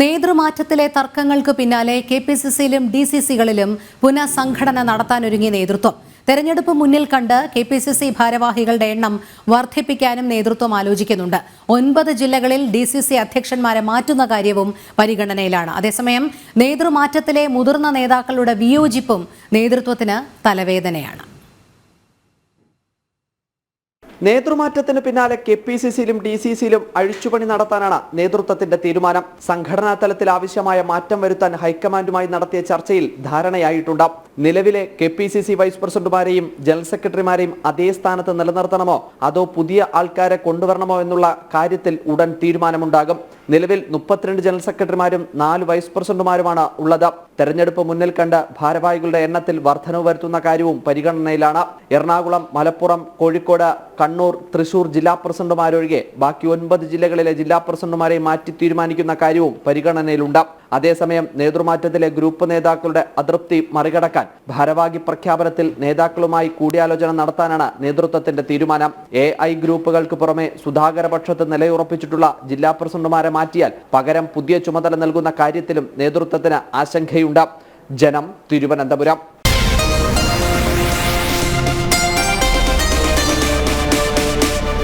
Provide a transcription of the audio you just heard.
നേതൃമാറ്റത്തിലെ തർക്കങ്ങൾക്ക് പിന്നാലെ K P C സിയിലും ഡി സി സികളിലും പുനഃസംഘടന നടത്താനൊരുങ്ങി നേതൃത്വം. തെരഞ്ഞെടുപ്പ് മുന്നിൽ കണ്ട് കെ പി സി സി ഭാരവാഹികളുടെ എണ്ണം വർദ്ധിപ്പിക്കാനും നേതൃത്വം ആലോചിക്കുന്നുണ്ട്. ഒൻപത് ജില്ലകളിൽ ഡി സി സി അധ്യക്ഷന്മാരെ മാറ്റുന്ന കാര്യവും പരിഗണനയിലാണ്. അതേസമയം നേതൃമാറ്റത്തിലെ മുതിർന്ന നേതാക്കളുടെ വിയോജിപ്പും നേതൃത്വത്തിന് തലവേദനയാണ്. നേതൃമാറ്റത്തിന് പിന്നാലെ കെ പി സി സിയിലും ഡി സി സിയിലും അഴിച്ചുപണി നടത്താനാണ് നേതൃത്വത്തിന്റെ തീരുമാനം. സംഘടനാ തലത്തിൽ ആവശ്യമായ മാറ്റം വരുത്താൻ ഹൈക്കമാൻഡുമായി നടത്തിയ ചർച്ചയിൽ ധാരണയായിട്ടുണ്ട്. നിലവിലെ K P C C vice പ്രസിഡന്റുമാരെയും general സെക്രട്ടറിമാരെയും അതേ സ്ഥാനത്ത് നിലനിർത്തണമോ? അതോ പുതിയ ആൾക്കാരെ കൊണ്ടുവരണമോ എന്നുള്ള കാര്യത്തിൽ ഉടൻ തീരുമാനമുണ്ടാകും. നിലവിൽ മുപ്പത്തിരണ്ട് ജനറൽ സെക്രട്ടറിമാരും നാല് വൈസ് പ്രസിഡന്റുമാരുമാണ് ഉള്ളത്. തെരഞ്ഞെടുപ്പ് മുന്നിൽ കണ്ട് ഭാരവാഹികളുടെ എണ്ണത്തിൽ വർധനവ് വരുത്തുന്ന കാര്യവും പരിഗണനയിലാണ്. എറണാകുളം മലപ്പുറം കോഴിക്കോട് കണ്ണൂർ തൃശൂർ ജില്ലാ പ്രസിഡന്റുമാരൊഴികെ ബാക്കി ഒൻപത് ജില്ലകളിലെ ജില്ലാ പ്രസിഡന്റുമാരെ മാറ്റി തീരുമാനിക്കുന്ന കാര്യവും പരിഗണനയിലുണ്ട്. അതേസമയം നേതൃമാറ്റത്തിലെ ഗ്രൂപ്പ് നേതാക്കളുടെ അതൃപ്തി മറികടക്കാൻ ഭാരവാഹി പ്രഖ്യാപനത്തിൽ നേതാക്കളുമായി കൂടിയാലോചന നടത്താനാണ് നേതൃത്വത്തിന്റെ തീരുമാനം. എ ഐ ഗ്രൂപ്പുകൾക്ക് പുറമെ സുധാകര പക്ഷത്ത് നിലയുറപ്പിച്ചിട്ടുള്ള ജില്ലാ പ്രസിഡന്റുമാരെ മാറ്റിയാൽ പകരം പുതിയ ചുമതല നൽകുന്ന കാര്യത്തിലും നേതൃത്വത്തിന് ആശങ്കയുണ്ട്. ജനം തിരുവനന്തപുരം.